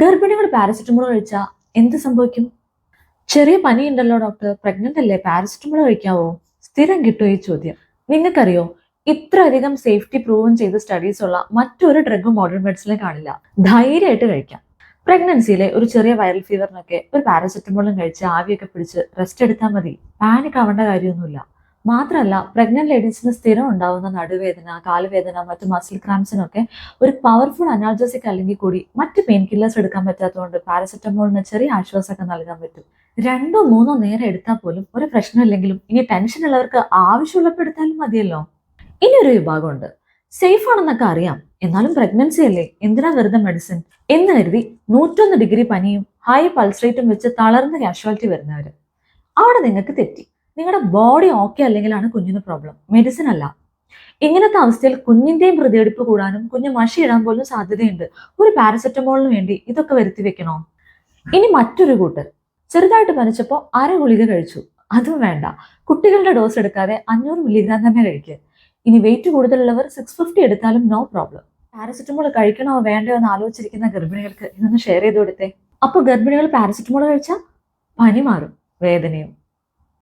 ഗർഭിണികൾ പാരസെറ്റമോൾ കഴിച്ചാൽ എന്ത് സംഭവിക്കും? ചെറിയ പനി ഉണ്ടല്ലോ ഡോക്ടർ പ്രഗ്നന്റ് അല്ലേ? പാരസെറ്റമോൾ കഴിക്കാവോ? സ്ഥിരം കിട്ടുമോ ഈ ചോദ്യം. നിങ്ങൾക്കറിയോ ഇത്രയധികം സേഫ്റ്റി പ്രൂവൻ ചെയ്ത സ്റ്റഡീസ് ഉള്ള മറ്റൊരു ഡ്രഗ് മോഡേൺ മെഡിസിനെ കാണില്ല. ധൈര്യമായിട്ട് കഴിക്കാം. പ്രഗ്നൻസിയിലെ ഒരു ചെറിയ വൈറൽ ഫീവറിനൊക്കെ ഒരു പാരസെറ്റമോളും കഴിച്ച് ആവിയൊക്കെ പിടിച്ച് റെസ്റ്റ് എടുത്താൽ മതി. പാനിക് ആവേണ്ട കാര്യമൊന്നുമില്ല. മാത്രമല്ല പ്രഗ്നന്റ് ലേഡീസിന് സ്ഥിരം ഉണ്ടാവുന്ന നടുവേദന കാലുവേദന മറ്റു മസിൽ ക്രാംസിനൊക്കെ ഒരു പവർഫുൾ അനാൾജസിക് അല്ലെങ്കിൽ കൂടി മറ്റ് പെയിൻ കില്ലേഴ്സ് എടുക്കാൻ പറ്റാത്തതുകൊണ്ട് പാരസെറ്റമോളിന് ചെറിയ ആശ്വാസമൊക്കെ നൽകാൻ പറ്റും. രണ്ടോ മൂന്നോ നേരം എടുത്താൽ പോലും ഒരു പ്രശ്നമില്ലെങ്കിലും ഇനി ടെൻഷൻ ഉള്ളവർക്ക് ആവശ്യമുള്ളപ്പോൾ എടുത്താലും മതിയല്ലോ. ഇനി ഒരു വിഭാഗമുണ്ട്. സേഫ് ആണെന്നൊക്കെ അറിയാം. എന്നാലും പ്രഗ്നൻസി അല്ലേ? എന്തിനാ വെറുതെ മെഡിസിൻ എന്ന് കരുതി നൂറ്റൊന്ന് ഡിഗ്രി പനിയും ഹൈ പൾസ് റേറ്റും വെച്ച് തളർന്ന കാഷ്വാലിറ്റി വരുന്നവർ അവിടെ നിങ്ങൾക്ക് തെറ്റി. നിങ്ങളുടെ ബോഡി ഓക്കെ അല്ലെങ്കിലാണ് കുഞ്ഞിന് പ്രോബ്ലം മെഡിസിൻ അല്ല. ഇങ്ങനത്തെ അവസ്ഥയിൽ കുഞ്ഞിന്റെയും ഹൃദയടിപ്പ് കൂടാനും കുഞ്ഞ് മഷി ഇടാൻ പോലും സാധ്യതയുണ്ട്. ഒരു പാരസെറ്റമോളിന് വേണ്ടി ഇതൊക്കെ വരുത്തി വെക്കണോ? ഇനി മറ്റൊരു കൂട്ടർ ചെറുതായിട്ട് പനിച്ചപ്പോൾ അര ഗുളിക കഴിച്ചു. അതും വേണ്ട. കുട്ടികളുടെ ഡോസ് എടുക്കാതെ അഞ്ഞൂറ് മില്ലിഗ്രാം തന്നെ കഴിക്കുക ഇനി വെയിറ്റ് കൂടുതലുള്ളവർ സിക്സ് ഫിഫ്റ്റി എടുത്താലും നോ പ്രോബ്ലം പാരസെറ്റമോൾ കഴിക്കണോ വേണ്ടയോ എന്ന് ആലോചിച്ചിരിക്കുന്ന ഗർഭിണികൾക്ക് ഇതൊന്ന് ഷെയർ ചെയ്ത് കൊടുത്തേ. അപ്പോൾ ഗർഭിണികൾ പാരസെറ്റമോൾ കഴിച്ചാൽ പനി മാറും വേദനയും.